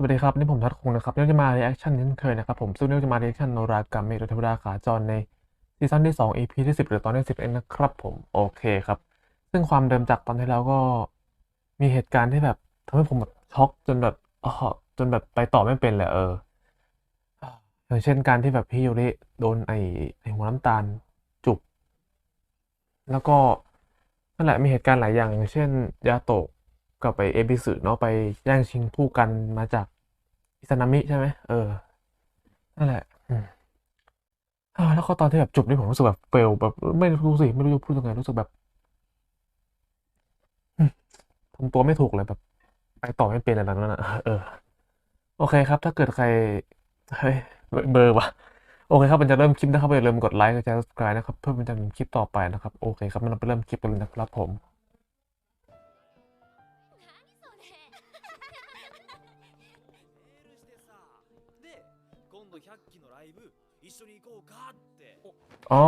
สวัสดีครับ นี่ผมทัดคงนะครับเรื่องจะมา reaction เช่นเคยนะครับผมซึ่งเรื่องจะมา reaction โนรากามิโดยเทวดาขาจรในซีซั่นที่ 2 EP ที่ 10 หรือตอนที่ 10 เองนะครับผมโอเคครับ ซึ่งความเดิมจากตอนที่แล้วก็มีเหตุการณ์ที่แบบทำให้ผมแบบช็อกจนแบบอ๋อจนแบบไปต่อไม่เป็นเลยเอออย่างเช่นการที่แบบพี่ยูริโดนไอ้ไอ้หัวน้ำตาลจุบแล้วก็นั่นแหละมีเหตุการณ์หลายอย่างอย่างเช่นยาโตะ กับไปเอบิสึเนาะไปแย่งชิงผู้กันมาจากอิซานามิใช่ไหมเออนั่นแหละอืมอ่าแล้วก็ตอนที่แบบจบนี่ผมรู้สึกแบบเฟลแบบไม่รู้สิไม่รู้จะพูดยังไงรู้สึกแบบทำตัวไม่ถูกเลยแบบ ไปต่อไม่เป็นอะไรนั้นอะเออ โอเคครับ ถ้าเกิดใครเฮ้ยเบอร์วะโอเคครับมันจะเริ่มคลิปนะครับอย่าลืมกดไลค์กดแชร์ subscribe นะครับ เพื่อเป็นจำคลิปต่อไปนะครับ โอเคครับงั้นเราไปเริ่มคลิปกันเลยนะครับผม อ๋อ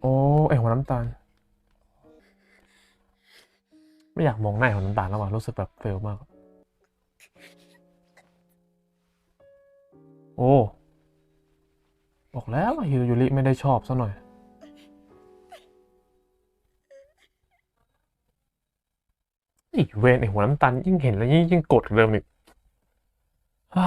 โอ้ไอหัวน้ำตาล ไม่อยากมองหน้าหัวน้ำตาลแล้วว่ะรู้สึกแบบเฟลมาก โอ้บอกแล้วฮิโรยุริไม่ได้ชอบซะหน่อยไอเวนไอหัวน้ำตาลยิ่งเห็นแล้วยิ่งยิ่งกดเริ่มอีกฮ่า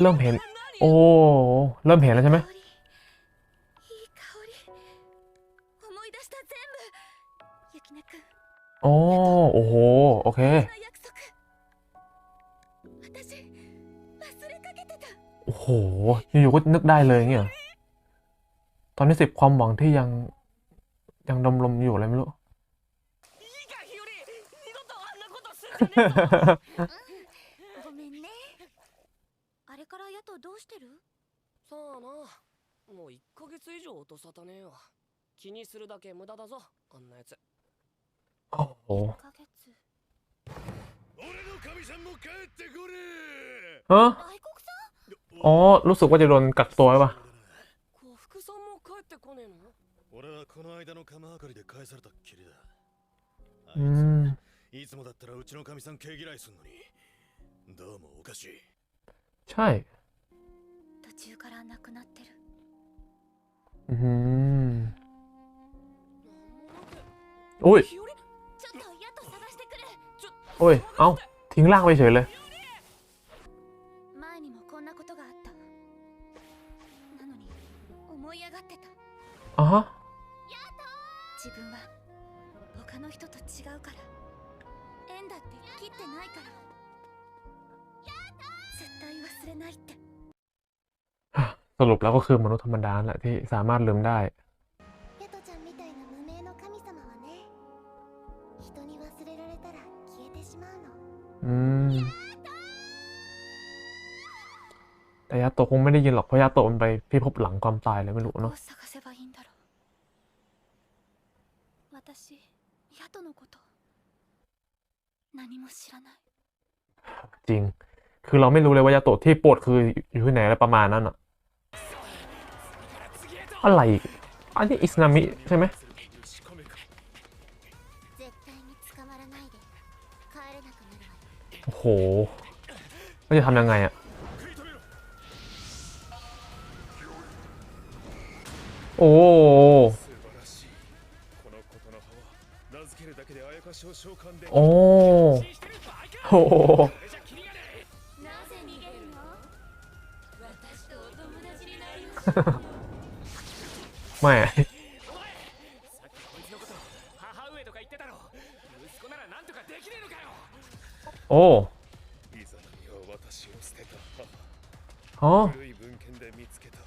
เริ่มเห็น โอ้ เริ่มเห็นแล้วใช่ไหมโอ้โหโอเค โอ้โห อยู่ๆก็นึกได้เลยเนี่ยตอนนี้สิบความหวังที่ยัง ยังดำลมอยู่อะไรไม่รู้ なもう1ヶ月以上音沙汰ねえよ気にするだけ無駄だぞあんなやつ โอ้โห 1ヶ月俺の神さんも帰ってくれ ฮะ 外国さ อ๋อ รู้สึกว่าจะโดนกักตัวไว้ป่ะ 呉服さんも帰ってこねえの俺はこの間の釜明かりで返されたっきりだあ อื い ม ついつもだったらうちの神さん毛嫌いすんのにどうもおかしい ใช่ 途 中からなくなってる อืมโอ้ย 日和ちょっと野党探してくるちょ โอ้ย เอ้า ทิ้งร่างไปเฉยเลย 前にもこんなことがあったなのに思い上がってた อ๋อฮะ 自分は他の人と違うから縁だって切ってないから絶対忘れないって สรุปแล้วก็คือมนุษย์ธรรมดาแหละที่สามารถลืมได้อืมแต่ยาโตคงไม่ได้ยินหรอกเพราะยาโตมันไปพิภพหลังความตายเลยไม่รู้เนาะจริง คือเราไม่รู้เลยว่ายาโตที่ปวดคืออยู่ที่ไหนอะไรประมาณนั้นอะ อะไรอันนี้อิสนามิใช่ไหมโอ้โหเราจะทำยังไงอะโอ้โอ้ かよ โอ้ いざには私を捨てた母 อ๋อ 古い文献で見つけた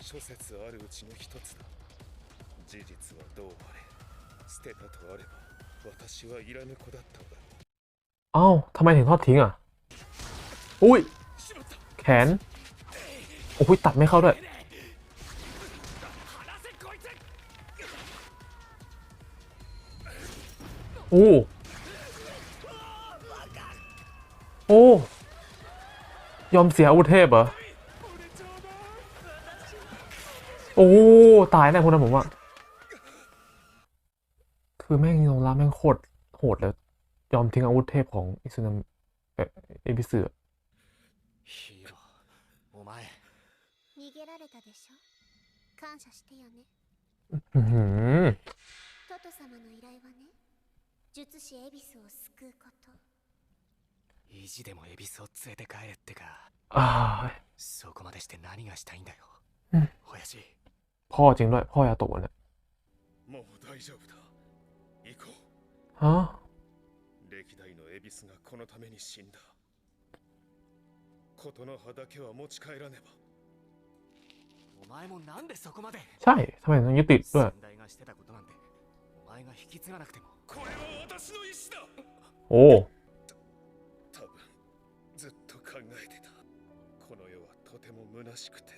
諸説あるうちの一つだ事実はどうあれ捨てたとあれば私はいらぬ子だったのだ เอ้าทำไมถึงทอดทิ้งอ่ะ อุ้ย しまった แขน โอ้ยตัดไม่เข้าด้วย โอ้โอ้ยอมเสียอาวุธเทพเหรอ โอ้ ตายแน่คนนั้นผมว่ะคือแม่งโนราแม่งโคตรโหดแล้ว ยอมทิ้งอาวุธเทพของอิซุนามเอบิสือหือ 術師エビスを救うこと意地でも恵比寿を連れて帰れってか อ่า そこまでして何がしたいんだようん親父 พ่อจริงด้วย พ่อยาโตะเนี่ย もう大丈夫だ行こ ฮะ う歴代の恵比寿がこのために死んだ琴の葉だけは持ち帰らねばお前もなんでそこまで ใช่ทำไมต้องยึดติดด้วย 先代がしてたことなんてお前が引き継がなくても これは私の意志だ โอ้ 多分ずっと考えてたこの世はとても虚しくて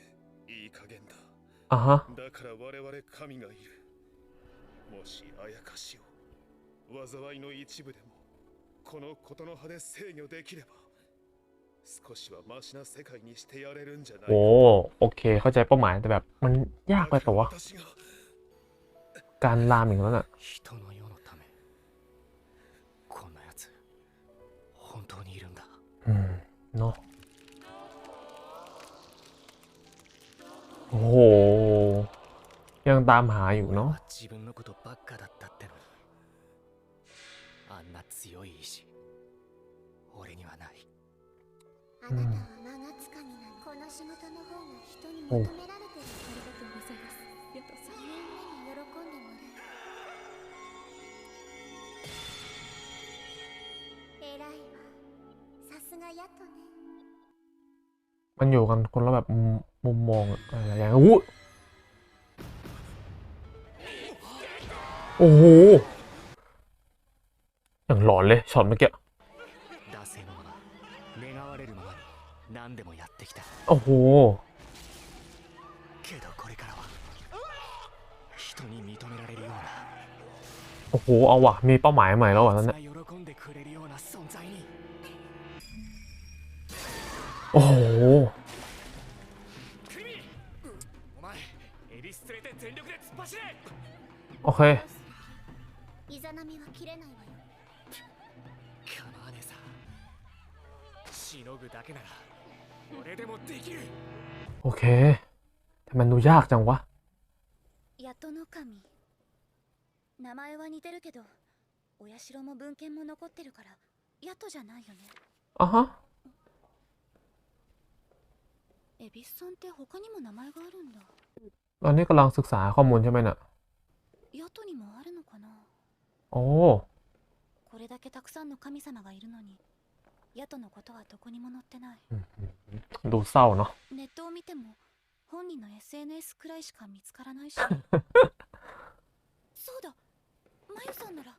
いい加減だ อ่ะฮะ だから我々神がいるもしあやかしを災いの一部でもこの琴の葉で制御できれば少しはマシな世界にしてやれるんじゃないか โอ้โอเค เข้าใจเป้าหมายแต่แบบ มันยากไป だか แต่ ら ว่า 私が การลามอย่างนั้นอ่ะ んだ อืมเนาะโอ้โห ยังตามหาอยู่เนาะ 自分のことばっかだったってのにあんな強い意志俺にはないあなたは魔がつかみなのこの仕事の方が人に求められてるありがとうございますヤトさんみんなに喜んでもらう偉いわさすがヤトね มันอยู่กันคนละแบบมุมมองอะไรอย่างเงี้ยโอ้โห อย่างหลอนเลยช็อตเมื่อกี้โอ้โหโอ้โห เอาว่ะ มีเป้าหมายใหม่แล้วว่ะนั่นเนี่ย โอ้โห クリミお前エビス連れて全力で突っ走れ โอเค イザナミは切れないわよ構わねえさしのぐだけなら俺でもできる โอเคแต่มันดูยากจังวะ ヤトの神名前は似てるけどお社も文献も残ってるからヤトじゃないよね อ่ะฮะ エビスさんって他にも名前があるんだ ตอนนี้กำลังศึกษาข้อมูลใช่ไหมน่ะ ヤトにもあるのかな โอ้ これだけたくさんの神様がいるのにヤトのことはどこにも載ってない ดูเศร้าเนาะ ネットを見ても本人の SNS くらいしか見つからないしそうだマユさんなら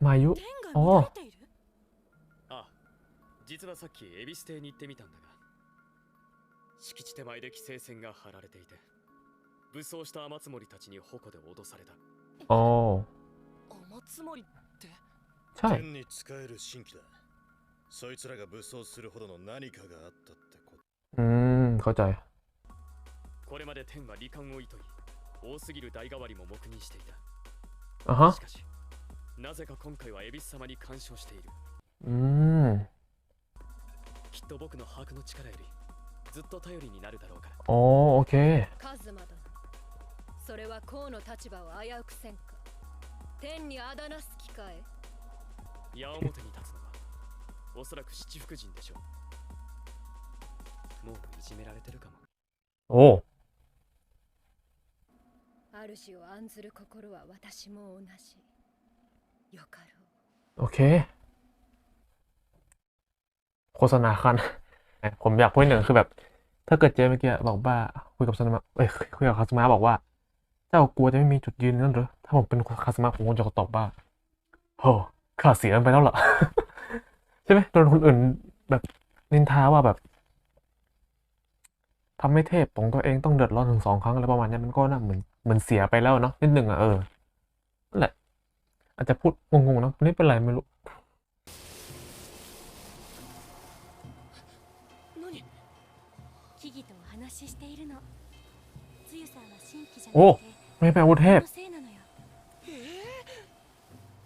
มายุ 天あが見られているあ実はさっき恵比寿邸に行ってみたんだが 敷地手前で規制線が張られていて武装した雨つもりたちに矛で脅された。おお雨つもりって？天に使える神器だ。そいつらが武装するほどの何かがあったってこと。うん答い。これまで天は罹患を意い多すぎる代替わりも黙認していた。あは。しかしなぜか今回は恵比寿様に干渉している。うん。きっと僕の把握の力よりずっと頼りになるだろうから อ๋อ โอเค カズマ殿それは王の立場を危うくせんか天にあだなす機会矢面に立つのはおそらく七福神でしょうもういじめられてるかも โอ้ 主を案ずる心は私も同じよかろう โอเค โฆษณาคัน ผมอยากพูดหนึ่งคือแบบ ถ้าเกิดเจเมื่อกี้บอกว่าคุยกับซานามะเอ้ยคุยกับคาสมาบอกว่า เจ้ากลัวจะไม่มีจุดยืนนั่นหรอถ้าผมเป็นคาสมาผมคงจะตอบว่าโหข้าเสียมันไปแล้วเหรอใช่ไหมโดนคนอื่นแบบนินทาว่าแบบทำให้เทพของตัวเองต้องเดือดร้อนถึงสองครั้งอะไรประมาณนี้มันก็น่าเหมือนเหมือนเสียไปแล้วเนาะนิดหนึ่งอะเออนั่นแหละ อาจจะพูดงงๆนะไม่เป็นไรไม่รู้ 木々とお話ししているの強さは新規じゃおなくて ไม่เป็นอาวุธเทพ のせいなのよ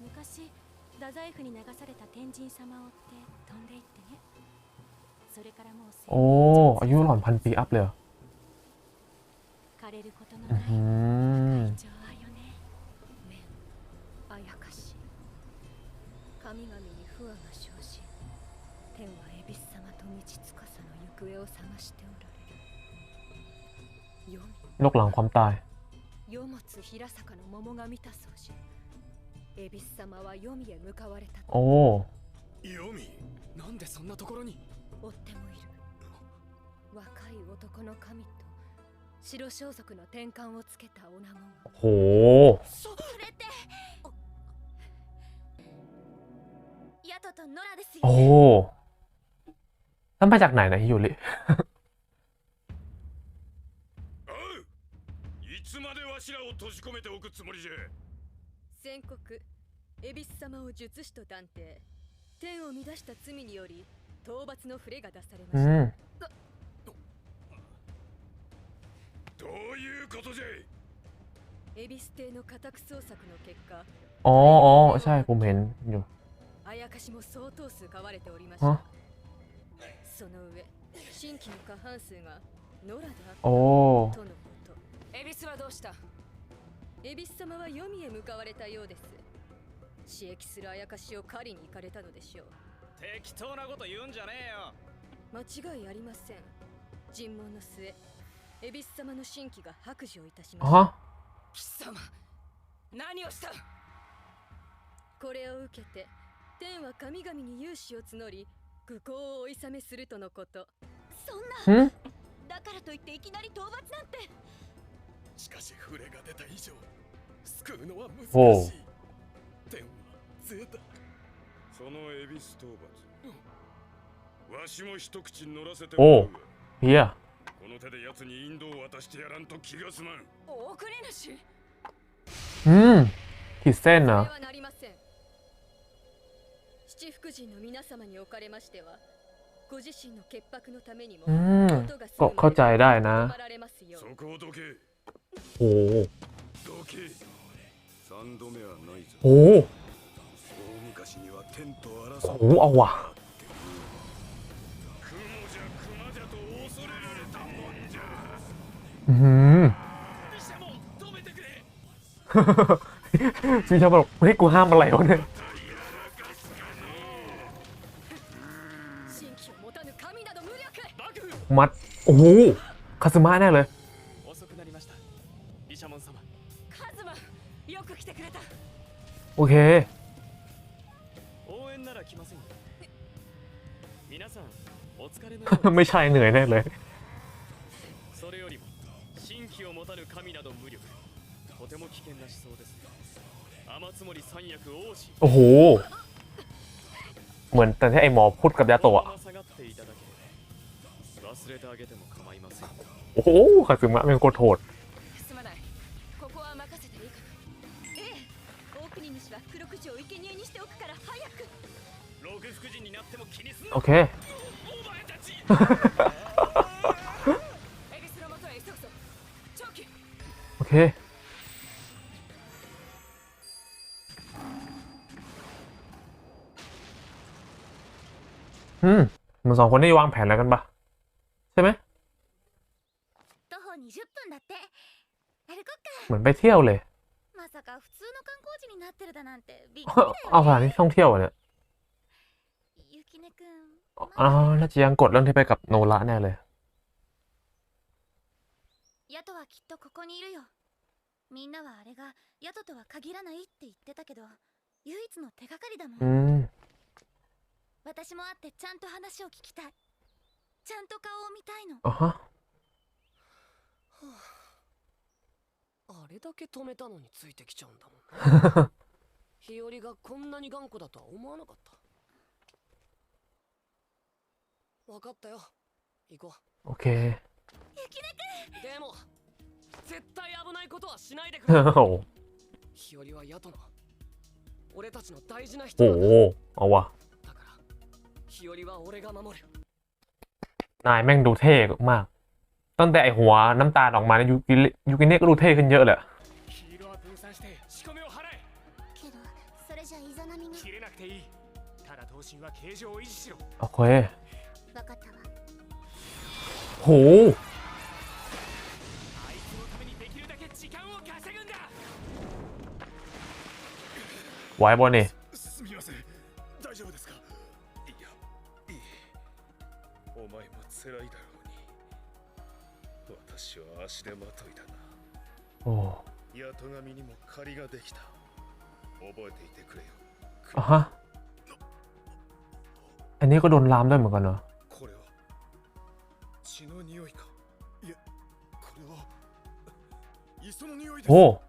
昔太宰府に流された天神様を追って飛んでいってねそれからもう โอ้อายุหล่อนพันปีอัพเลยเหรอ 枯れることの อื้อ ない หือ 情愛よね面あやかし神々に不和が生じ天は恵比寿様と道司の行方を探しておられる โลกหลังความตาย 世世持平坂の桃が見たそうじゃ恵比寿様は黄泉へ向かわれたと โอ้ ヨミなんでそんなところに追ってもいる若い男の神と白装束の天冠をつけた女子が โห それってヤトとノラですよ โอ้แล้วมาจากไหนนะฮิยุริ つまでわしらを閉じ込めておくつもりじゃ宣告恵比寿様を術師と断定天を乱した罪により討伐の触れが出されま อื した、ม どういうことじゃ恵比寿邸の家宅捜索の結果 อ๋ออ๋อใช่ผมเห็นอยู่ あやかしも相当数飼われておりましあたその上新規の過半数が野良であっ โอ้ たとのこと恵比寿はどうした 恵比寿様は黄泉へ向かわれたようです。刺激するあやかしを狩りに行かれたのでしょう。適当なこと言うんじゃねえよ。間違いありません。尋問の末恵比寿様の新規が白状いたしました。貴様何をした？これを受けて天は神々に融資を募り愚行を追いめするとのこと。そんな。だからといっていきなり討伐なんて。しかし触れが出た以上救うのは難しいおう天は杖だその恵比寿討伐わしも一口乗らせておうもらうわ เฮีย この手で奴に引導を渡してやらんと気が済まんお送り主 อืมขีดเส้น それ นะ はなりません七福神の皆様におかれましてはご自身の潔白のためにも อืม ことが済 ก็ む เข้าใจได้นะ まられますよそこをどけ โอ้โหโหเอาว่ะอืมพี่ชาบอกให้กูห้ามอะไรวะเนี่ยมัด โอ้โหคาสึมะแน่เลย てくれた โอเค 応援なら来ませんよ皆さんお疲れのようです ไม่ใช่เหนื่อยแน่เลย それよりも新規を持たぬ神など無力とても危険な思想です天津森三役王子 โอ้โห เหมือนแต่ที่ไอหมอพูดกับยาโตะอะ このまま下がっていただければ忘れてあげても構いません โอ้โหคาซึมะเป็นโคตรโหด โอเค โอเค อืมมัสองคนนี่วางแผนแล้วกันปะใช่ไหมเหมือนไปเที่ยวเลยเอาสถานที่ท่องเที่ยวเนี่ย くん อ๋อน่าจะยังกดเรื่องที่ไปกับโนระแน่เลย ヤトはきっとここにいるよみんなはあれがヤトとは限らないって言ってたけど唯一の手がかりだもん、 อืม 私も会ってちゃんと話を聞きたいちゃんと顔を見たいの อ๋อฮะ あれだけ止めたのについてきちゃうんだもん日和がこんなに頑固だとは思わなかった 分かったよ行こ โอเค うでも絶対危ないことはしないでく โอ้ れ โห 日和はヤトの俺たちの大事な人 โอ้ なん โห だ เอาวะ だから日和は俺が守る นายแม่งดูเท่มาก ตั้งแต่ไอหัวน้ำตาลออกมาในยูกิยูกิเนะก็ดูเท่ขึ้นเยอะเลย ヒールは分散して仕込みを払えけどそれじゃイザナミが切れなくていいただ頭身は形状を維持しろ โอเค 分かったわ โห あいつのためにできるだけ時間を稼ぐんだ ไหวบอลนี่ すみません大丈夫ですかいやいいお前も辛いだろうに私は足手まといだな โอ้ 八戸神にも借りができた覚えていてくれよ อ่ะฮะ อันนี้ก็โดนลามด้วยเหมือนกันเนอะ これは 血の匂いかいやこれは磯の匂いです โอ้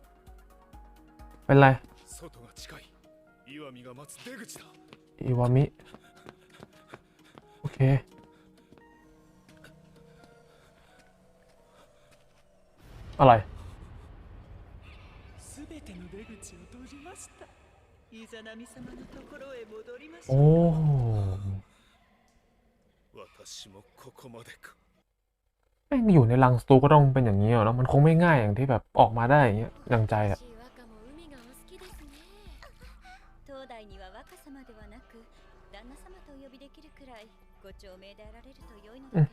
เป็นไร 外が近い岩見が待つ出口だ อิวามิ โอเค อะไร すべての出口を閉じました。イザナミ様のところへ戻りましょ โอ้ う。私もここまでか แม่งอยู่ในรังสตูก็ต้องเป็นอย่างนี้อะเนาะมันคงไม่ง่ายอย่างที่แบบออกมาได้อย่างเงี้ยดังใจอะ 私若も海がお好きですね当代には若様ではなく旦那様とお呼びできるくらいご長命であられると良いのだけれど、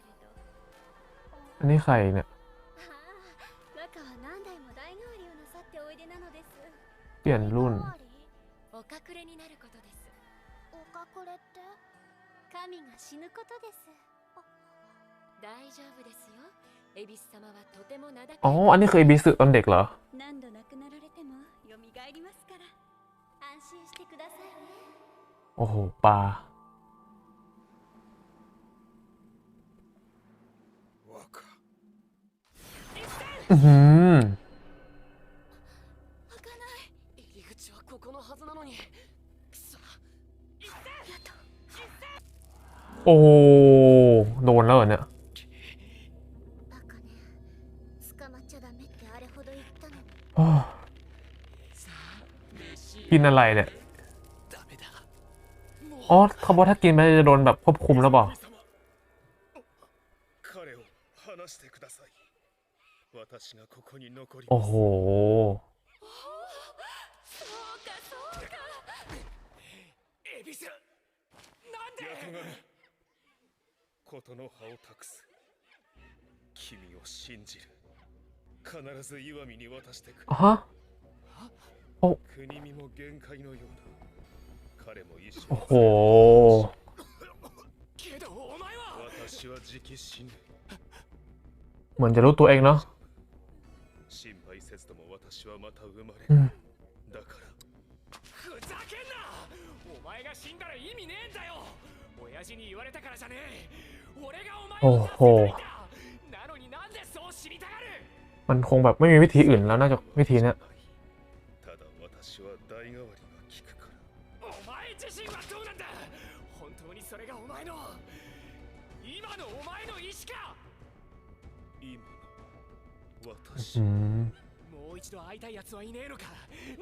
อันนี้ใครเนี่ย ああ若は何代も代替わりをなさっておいでなのです เปลี่ยนรุ่น 代替わりお隠れになることですお隠れって神が死ぬことです อ๋อ อันนี้คือเอบิสึตอนเด็กเหรอโอ้โหปลาอืมโอ้โดนแล้วเนี่ย กินอะไรเนี่ย ダメだもう อ๋อเขาบอกถ้ากินไปจะโดนแบบควบคุมแล้วเปล่า 彼を離してください私がここに残り โอ้ ま โห すそうかそうかエビスなんで八戸神ことの葉を託す君を信じる 必ず岩見に渡してくは？お。国見も限界のようだ。彼も一緒ほうけどお前は。私は直死ぬ menjeluk な。心配せずとも私はまた生まれ。る、うん、だから。ふざけんな。お前が死んだら意味ねえんだよ。親父に言われたからじゃねえ。俺がお前を助けたいんだ。 มันคงแบบไม่มีวิธีอื่นแล้วนอกจากวิธีเนี้ย ただ私は代替わりが効くからお前自身はどうなんだ本当にそれがお前の今のお前の意志か今の อื 私 ม もう一度会いたい奴はいねえのか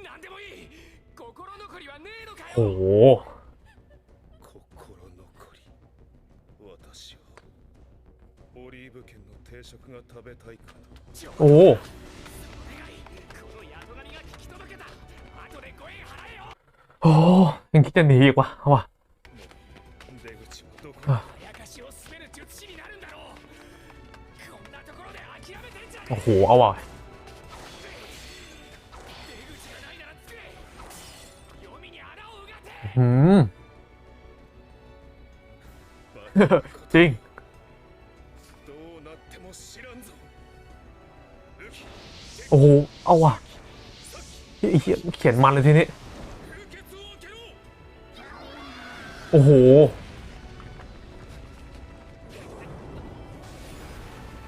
何でもいい心残りはねえのか โห よ心残り私はオリーブ県 の定食が食べたいかな โอ้ お願いこの宿神が聞き届けた後でご縁払えよ โหยังคิดจะหนีอีกวะเอาวะ 出口はどこああやかしを滑る術師になるんだろうこんなところで諦めてんじゃね โอ้ え โห เอาว่ะ 出口がないなら作れ読みに穴をうがて อืม バカなこと จริง โอ้โห เอาว่ะเขียนเขียนมันเลยทีนี้ โอ้โห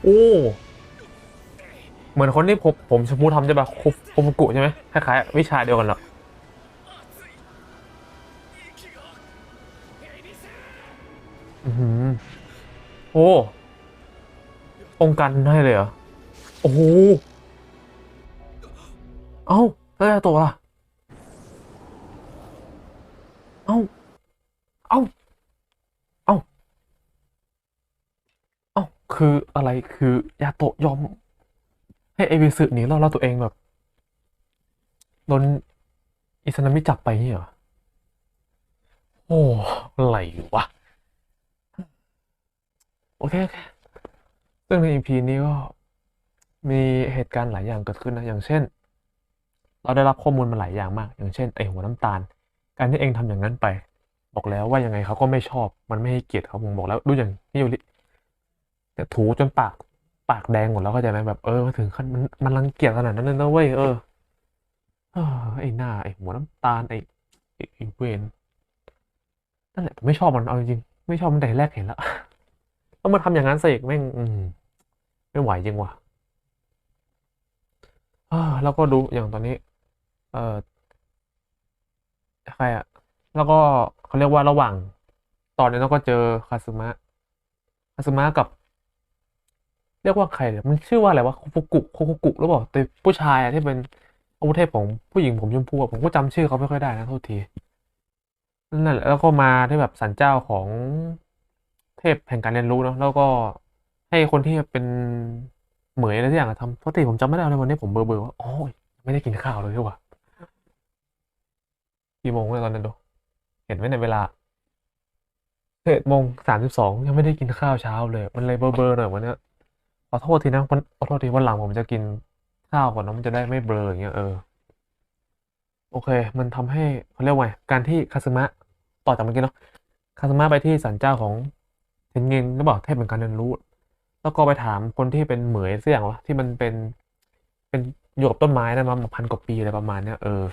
โอ้ เหมือนคนที่ผมผมชมติทำจะแบบคุปุกุใช่ไหมคล้ายๆวิชาเดียวกันหรอโอ้องค์การให้เลยเหรอ โอ้ เอ้าแล้วจะตัวล่ะ เอ้า เอ้า เอ้า เอ้า คืออะไรคือยาโตะยอม ให้เอวิสึหนีแล้วแล้วตัวเองแบบโดนอิซานามิจับไปนี่เหรอ โอ้อะไรวะ โอเคโอเคซึ่งใน EP นี้ก็มีเหตุการณ์หลายอย่างเกิดขึ้นนะ อย่างเช่น เราได้รับข้อมูลมาหลายอย่างมาก อย่างเช่นไอหัวน้ำตาล การที่เองทำอย่างนั้นไป บอกแล้วว่ายังไงเขาก็ไม่ชอบ มันไม่ให้เกียรติเขาผมบอกแล้วดูอย่างนี่ยูริแต่ถูจนปากปากแดงหมดแล้วเข้าใจไหมแบบเออมาถึงขั้นมันมันรังเกียจขนาดนั้นเลยนะเว้ยเออไอ้หน้าไอ้หัวน้ำตาลไอ้ไอ้เวนนั่นแหละผมไม่ชอบมันเอาจริงไม่ชอบมันแต่แรกเห็นแล้วแล้วมาทำอย่างนั้นเสกแม่งอืมไม่ไหวจริงว่ะอ่าแล้วก็ดูอย่างตอนนี้ เออใครอะแล้วก็เขาเรียกว่าระหว่าง ตอนนี้เราก็เจอคาซึมะคาซึมะกับ เรียกว่าใครเนี่ยมันชื่อว่าอะไรวะโคฟุกุโคฟุกุหรือเปล่าแต่ผู้ชายอะที่เป็นอาวุธเทพของผู้หญิงผมชมพูอะผมก็จำชื่อเขาไม่ค่อยได้นะโทษทีนั่นแหละแล้วก็มาที่แบบสันเจ้าของเทพแห่งการเรียนรู้เนาะแล้วก็ให้คนที่เป็นเหมยอะไรสักอย่างอะทำโทษทีผมจำไม่ได้เลยวันนี้ผมเบลอๆว่าโอ้ยไม่ได้กินข้าวเลยดีกว่า กี่โมงเลยตอนนั้นดู เห็นไหมในเวลาเจ็ดโมงสามสิบสองยังไม่ได้กินข้าวเช้าเลย มันเลยเบลอๆหน่อยวันเนี้ยขอโทษทีนะวันขอโทษทีวันหลังผมจะกินข้าวก่อนนะมันจะได้ไม่เบลออย่างเงี้ยเออ โอเค มันทำให้เขาเรียกว่าไงการที่คาซึมะต่อจากเมื่อกี้เนาะคาซึมะไปที่ศาลเจ้าของเทนเงินหรือเปล่าเทพเป็นการเรียนรู้ แล้วก็ไปถามคนที่เป็นเหมยเสักอย่างวะที่มันเป็นเป็นอยู่กับต้นไม้นะมาพันกว่าปีอะไรประมาณเนี้ยเออ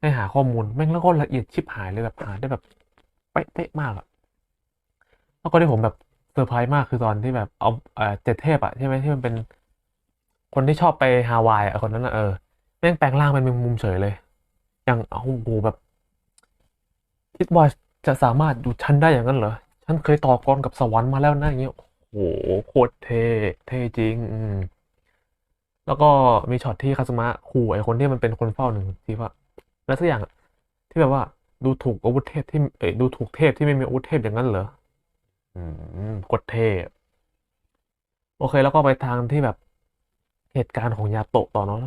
ให้หาข้อมูลแม่งแล้วก็ละเอียดชิบหายเลยแบบหาได้แบบเป๊ะมากอะแล้วก็ที่ผมแบบเซอร์ไพรส์มากคือตอนที่แบบเอาเอเจ็ดเทพอะใช่ไหมที่มันเป็นคนที่ชอบไปฮาวายอะคนนั้นอะเออแม่งแปลงร่างเป็นมุมเฉยเลย อย่างเอาโอ้โหแบบ คิดว่าจะสามารถอยู่ชั้นได้อย่างนั้นเหรอฉันเคยต่อกรกับสวรรค์มาแล้วนะอย่างเงี้ยโอ้โหโคตรเท่เท่จริง อืมแล้วก็มีช็อตที่คาสมะขู่ไอ้คนที่มันเป็นคนเฝ้าหนึ่งทีว่า แล้วสักอย่างอะที่แบบว่าดูถูกอาวุธเทพที่เอ้ยดูถูกเทพที่ไม่มีอาวุธเทพอย่างนั้นเหรออืมโคตรเท่โอเค แล้วก็ไปทางที่แบบเหตุการณ์ของยาโตะต่อเนาะ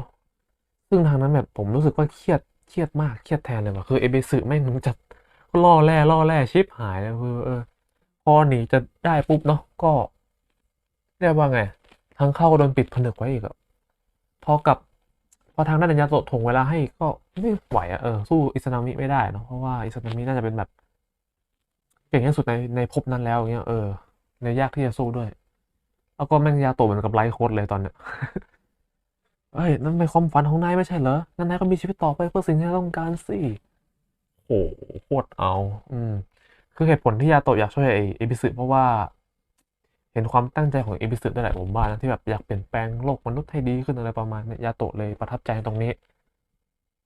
ซึ่งทางนั้นแบบผมรู้สึกว่าเครียดเครียดมากเครียดแทนเลยว่ะคือเอเบสึแม่งมันจะล่อแร่ล่อแร่ชิบหายเลยคือเออพอหนีจะได้ปุ๊บเนาะก็เรียกว่าไงทางเข้าก็โดนปิดผนึกไว้อีกอะพอกลับพ อทางด้านยาโตะถ่วงเวลาให้ก็ไม่ไหวอะเออสู้อิซานามิไม่ได้เนาะเพราะว่าอิซานามิน่าจะเป็นแบบเก่งที่สุดในในภพนั้นแล้วอย่างเงี้ยเออในยากที่จะสู้ด้วย แล้วก็แม่งยาโตะเหมือนกับไลท์โคดเลยตอนเนี้ยเอ้ยนั่นเป็นความฝันของนายไม่ใช่เหรองั้นนายก็มีชีวิตต่อไปเพื่อสิ่งที่ต้องการสิโอ้โหโคตรเอา อืมคือเหตุผลที่ยาโตะอยากช่วยไอเอบิสึเพราะว่า เห็นความตั้งใจของเอบิสึด้วยแหลายผมบ้านะที่แบบอยากเปลี่ยนแปลงโลกมนุษย์ให้ดีขึ้นอะไรประมาณนี้ยาโตะเลยประทับใจตรงนี้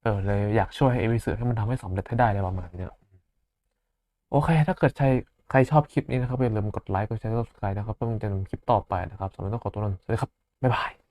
เออเลยอยากช่วยให้เอบิสึให้มันทำให้สำเร็จให้ได้อะไรประมาณนี้โอเค ถ้าเกิดใครใครชอบคลิปนี้นะครับอย่าลืมกดไลค์กดแชร์กด subscribe นะครับเพื่อไมันจะนำคลิปต่อไปนะครับสำหรับต้องขอตัวลาสวัสดีครับบ๊ายบาย